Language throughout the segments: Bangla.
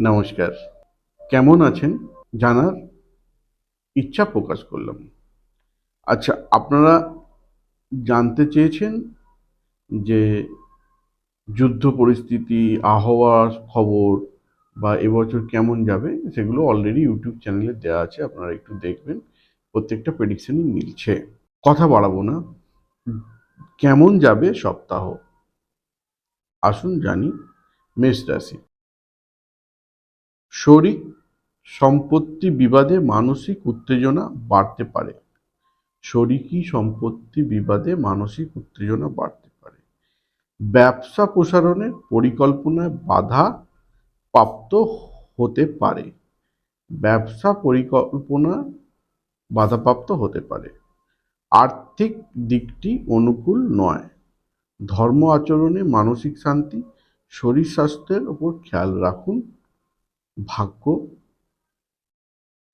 নমস্কার। কেমন আছেন? জানার ইচ্ছা প্রকাশ করলাম। আচ্ছা আপনারা জানতে চেয়েছেন যে যুদ্ধ পরিস্থিতি, আবহাওয়ার খবর বা এবছর কেমন যাবে সেগুলো অলরেডি ইউটিউব চ্যানেলে দেওয়া আছে, আপনারা একটু দেখবেন। প্রত্যেকটা প্রেডিকশনই মিলছে। কথা বাড়াবো না। কেমন যাবে সপ্তাহ? আসুন জানি। মেষ রাশি। শরিক সম্পত্তি বিবাদে মানসিক উত্তেজনা বাড়তে পারে। শরিকি সম্পত্তি বিবাদে মানসিক উত্তেজনা বাড়তে পারে? ব্যবসা প্রসারণের পরিকল্পনায় বাধা প্রাপ্ত হতে পারে। ব্যবসা পরিকল্পনা বাধাপ্রাপ্ত হতে পারে। আর্থিক দিকটি অনুকূল নয়। ধর্ম আচরণে মানসিক শান্তি, শরীর স্বাস্থ্যের ওপর খেয়াল রাখুন। ভাগ্য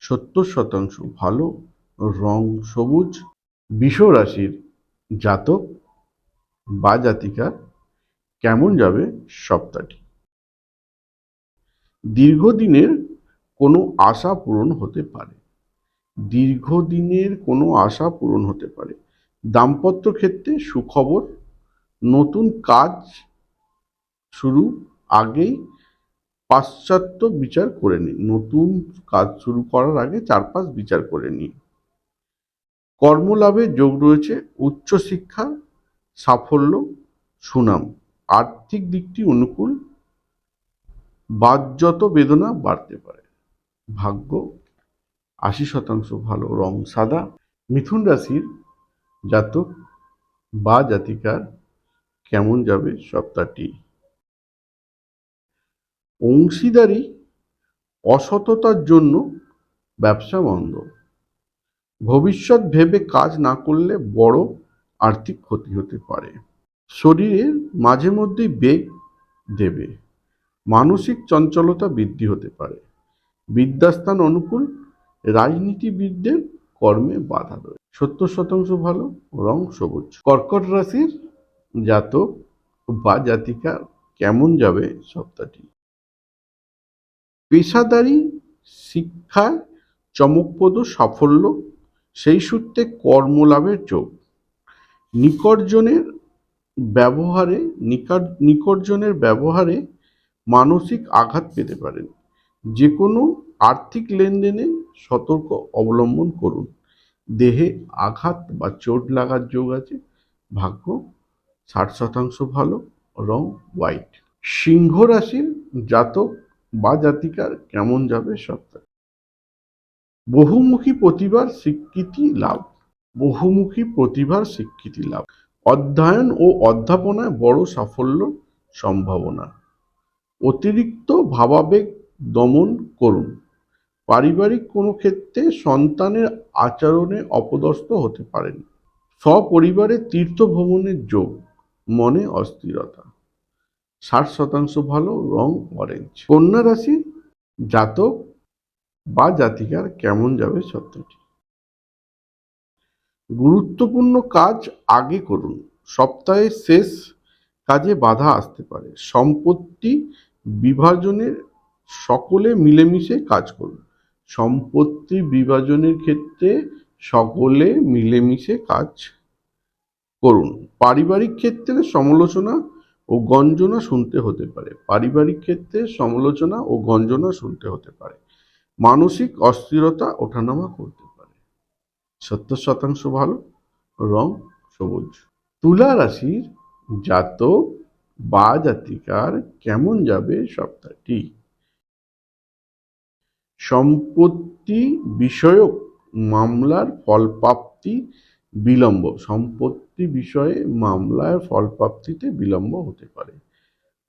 সত্তর শতাংশ ভালো, রং সবুজ বিষ রাশির জাতক বা জাতিকার কেমন যাবে সপ্তাহটি? দীর্ঘদিনের কোনো আশা পূরণ হতে পারে। দীর্ঘদিনের কোনো আশা পূরণ হতে পারে। দাম্পত্য ক্ষেত্রে সুখবর, নতুন কাজ শুরু আগেই পাশ্চাত্য বিচার করে নিন নতুন কাজ শুরু করার আগে চার পাঁচ বিচার করে নিন কর্মলাভে যোগ রয়েছে উচ্চশিক্ষা সাফল্য, সুনাম। আর্থিক দিকটি অনুকূল বাদযত বেদনা বাড়তে পারে। ভাগ্য আশি শতাংশ ভালো, রং সাদা। মিথুন রাশির জাতক বা জাতিকার কেমন যাবে সপ্তাহটি? অংশীদারি অসততার জন্য ব্যবসা বন্ধ। ভবিষ্যৎ ভেবে কাজ না করলে বড় আর্থিক ক্ষতি হতে পারে। শরীরের মাঝে মধ্যেই বেগ দেবে। মানসিক চঞ্চলতা বৃদ্ধি হতে পারে। বিদ্যাস্থান অনুকূল, রাজনীতিবিদদের কর্মে বাধা রয়েছে সত্তর শতাংশ ভালো, রং সবুজ। কর্কট রাশির জাতক বা জাতিকা কেমন যাবে সপ্তাহটি? পেশাদারি শিক্ষায় চমকপ্রদ সাফল্য, সেই সূত্রে কর্মলাভের যোগ। নিকটজনের ব্যবহারে নিকট নিকটজনের ব্যবহারে মানসিক আঘাত পেতে পারেন। যে কোনো আর্থিক লেনদেনে সতর্ক অবলম্বন করুন। দেহে আঘাত বা চোট লাগার যোগ আছে। ভাগ্য ষাট শতাংশ ভালো, রং হোয়াইট সিংহ রাশির জাতক বা জাতিকার কেমন যাবে সপ্তাহ বহুমুখী প্রতিভার স্বীকৃতি লাভ। বহুমুখী প্রতিভার স্বীকৃতি লাভ। অধ্যয়ন ও অধ্যাপনায় বড় সাফল্য সম্ভাবনা। অতিরিক্ত ভাবাবেগ দমন করুন। পারিবারিক কোনো ক্ষেত্রে সন্তানের আচরণে অপদস্থ হতে পারেন। সপরিবারে তীর্থ ভ্রমণের যোগ। মনে অস্থিরতা। ষাট শতাংশ ভালো, রং অরেঞ্জ কন্যা রাশি জাতক বা জাতিকার কেমন যাবে সত্যটি? গুরুত্বপূর্ণ কাজ আগে করুন। সপ্তাহের শেষ কাজে বাধা আসতে পারে। সম্পত্তি বিভাজনের সকলে মিলেমিশে কাজ করুন। সম্পত্তি বিভাজনের ক্ষেত্রে সকলে মিলেমিশে কাজ করুন। পারিবারিক ক্ষেত্রে সমালোচনা ও গঞ্জনা শুনতে হতে পারে। পারিবারিক ক্ষেত্রে সমালোচনা ও গঞ্জনা শুনতে হতে পারে। মানসিক অস্থিরতা ওঠানামা করতে পারে। সত্তর শতাংশ ভালো, রং সবুজ। তুলা রাশির জাতক বা জাতিকার কেমন যাবে সপ্তাহটি? সম্পত্তি বিষয়ক মামলার ফলপ্রাপ্তি বিলম্ব। সম্পত্তি বিষয়ে মামলায় ফলপ্রাপ্তিতে বিলম্ব হতে পারে।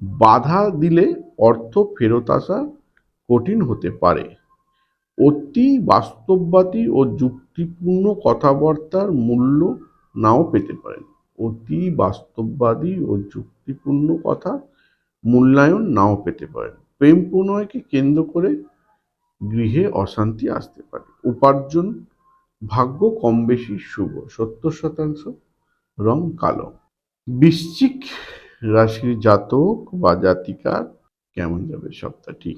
বাধা দিলে অর্থ ফেরত আসা কঠিন হতে পারে। অতি বাস্তববাদী ও যুক্তিপূর্ণ কথাবার্তার মূল্য নাও পেতে পারেন। অতি বাস্তববাদী ও যুক্তিপূর্ণ কথা মূল্যায়ন নাও পেতে পারেন। প্রেম প্রণয়কে কেন্দ্র করে গৃহে অশান্তি আসতে পারে। উপার্জন ভাগ্য কম বেশি শুভ, সত্তর শতাংশ, রং কালো। বৃশ্চিক রাশির জাতক বা জাতিকার কেমন যাবে সপ্তাহটি?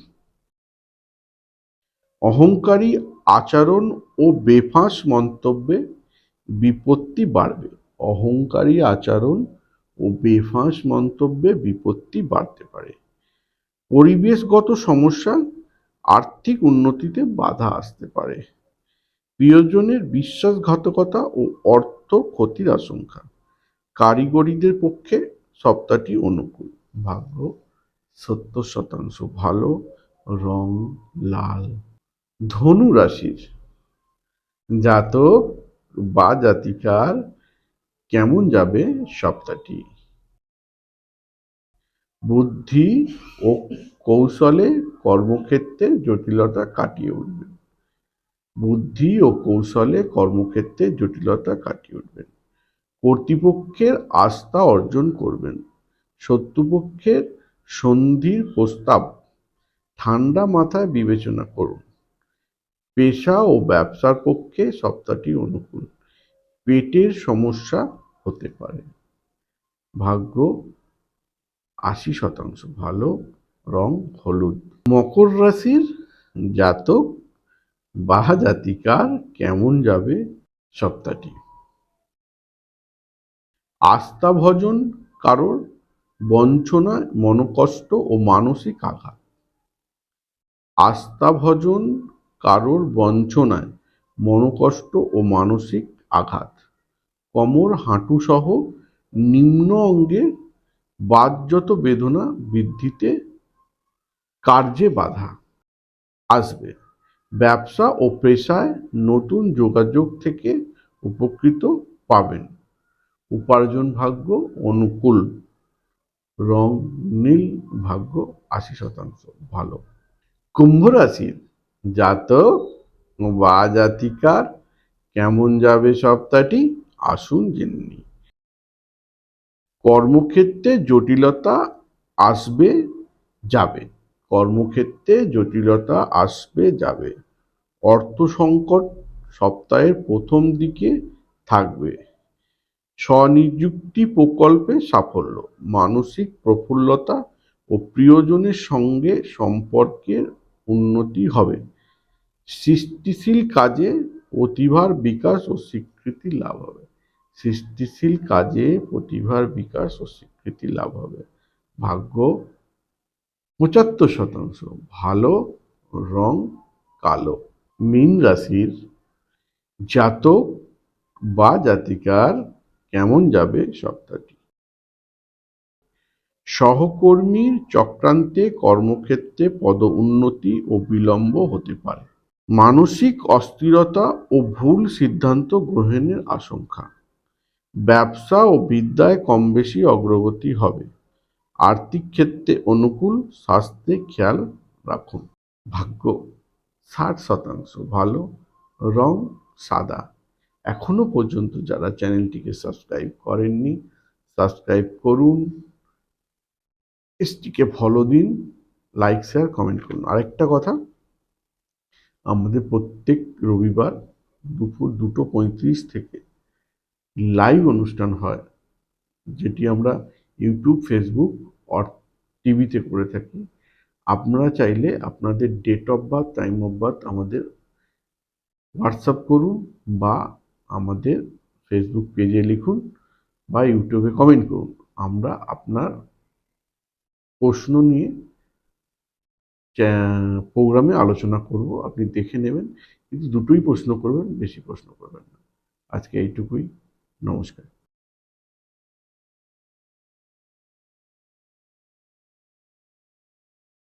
অহংকারী আচরণ ও বেফাঁস মন্তব্যে বিপত্তি বাড়বে। অহংকারী আচরণ ও বেফাঁস মন্তব্যে বিপত্তি বাড়তে পারে। পরিবেশগত সমস্যা আর্থিক উন্নতিতে বাধা আসতে পারে। প্রিয়জনের বিশ্বাসঘাতকতা ও অর্থ ক্ষতির আশঙ্কা। কারিগরিদের পক্ষে সপ্তাহটি অনুকূল। ভাগ্য সত্তর শতাংশ ভালো, রং লাল। ধনু রাশির জাতক বা জাতিকার কেমন যাবে সপ্তাহটি? বুদ্ধি ও কৌশলে কর্মক্ষেত্রে জটিলতা কাটিয়ে উঠবেন বুদ্ধি ও কৌশলে কর্মক্ষেত্রে জটিলতা কাটিয়ে উঠবেন। কর্তৃপক্ষের আস্থা অর্জন করবেন। শত্রুপক্ষের সন্ধির প্রস্তাব ঠান্ডা মাথায় বিবেচনা করুন। পেশা ও ব্যবসার পক্ষে সপ্তাহটি অনুকূল। পেটের সমস্যা হতে পারে। ভাগ্য আশি শতাংশ ভালো, রং হলুদ। মকর রাশির জাতক বা জাতিকার কেমন যাবে সপ্তাহটি? আস্থা ভজন কারোর, বঞ্চনা, মনকষ্ট ও মানসিক আঘাত। আস্থা ভজন কারোর, বঞ্চনায় মনকষ্ট ও মানসিক আঘাত। কোমর হাঁটু সহ নিম্ন অঙ্গের বাদযত বেদনা বৃদ্ধিতে কার্যে বাধা আসবে। ব্যবসা ও পেশায় নতুন যোগাযোগ থেকে উপকৃত পাবেন। উপার্জন ভাগ্য অনুকূল। রং, নীল ভাগ্য আশি শতাংশ। ভালো। কুম্ভ রাশির জাতক বা জাতিকার কেমন যাবে সপ্তাহটি? আসুন জেনে কর্মক্ষেত্রে জটিলতা আসবে, যাবে। কর্মক্ষেত্রে জটিলতা আসবে, যাবে। অর্থ সংকট সপ্তাহের প্রথম দিকে থাকবে। স্বনিযুক্তি প্রকল্পে সাফল্য, মানসিক প্রফুল্লতা ও প্রিয়জনের সঙ্গে সম্পর্কের উন্নতি হবে। সৃষ্টিশীল কাজে প্রতিভার বিকাশ ও স্বীকৃতি লাভ হবে। সৃষ্টিশীল কাজে প্রতিভার বিকাশ ও স্বীকৃতি লাভ হবে। ভাগ্য পঁচাত্তর শতাংশ ভালো, রং কালো। মীন রাশির জাতক বা জাতিকার কেমন যাবে সপ্তাহটি? সহকর্মীর চক্রান্তে কর্মক্ষেত্রে পদ উন্নতি ও বিলম্ব হতে পারে। মানসিক অস্থিরতা ও ভুল সিদ্ধান্ত গ্রহণের আশঙ্কা। ব্যবসা ও বিদ্যায় কম বেশি অগ্রগতি হবে। আর্থিক ক্ষেত্রে অনুকূল, স্বাস্থ্যে খেয়াল রাখুন। ভাগ্য ষাট শতাংশ, ভালো, রং সাদা। এখনও পর্যন্ত যারা চ্যানেলটিকে সাবস্ক্রাইব করেননি, সাবস্ক্রাইব করুন। এসটিকে ফলো দিন লাইক শেয়ার কমেন্ট করুন। আরেকটা কথা, আমাদের প্রত্যেক রবিবার দুপুর দুটো পঁয়ত্রিশ থেকে লাইভ অনুষ্ঠান হয়, যেটি আমরা ইউটিউব ফেসবুক টিভিতে করে থাকি, আপনারা চাইলে আপনাদের date of birth time of birth আমাদের হোয়াটসঅ্যাপ করুন বা আমাদের ফেসবুক পেজে লিখুন বা ইউটিউবে কমেন্ট করুন। আমরা আপনার প্রশ্ন নিয়ে প্রোগ্রামে আলোচনা করব। আপনি দেখে নেবেন, কিন্তু দুটোই প্রশ্ন করবেন, বেশি প্রশ্ন করবেন না। আজকে এইটুকুই। নমস্কার।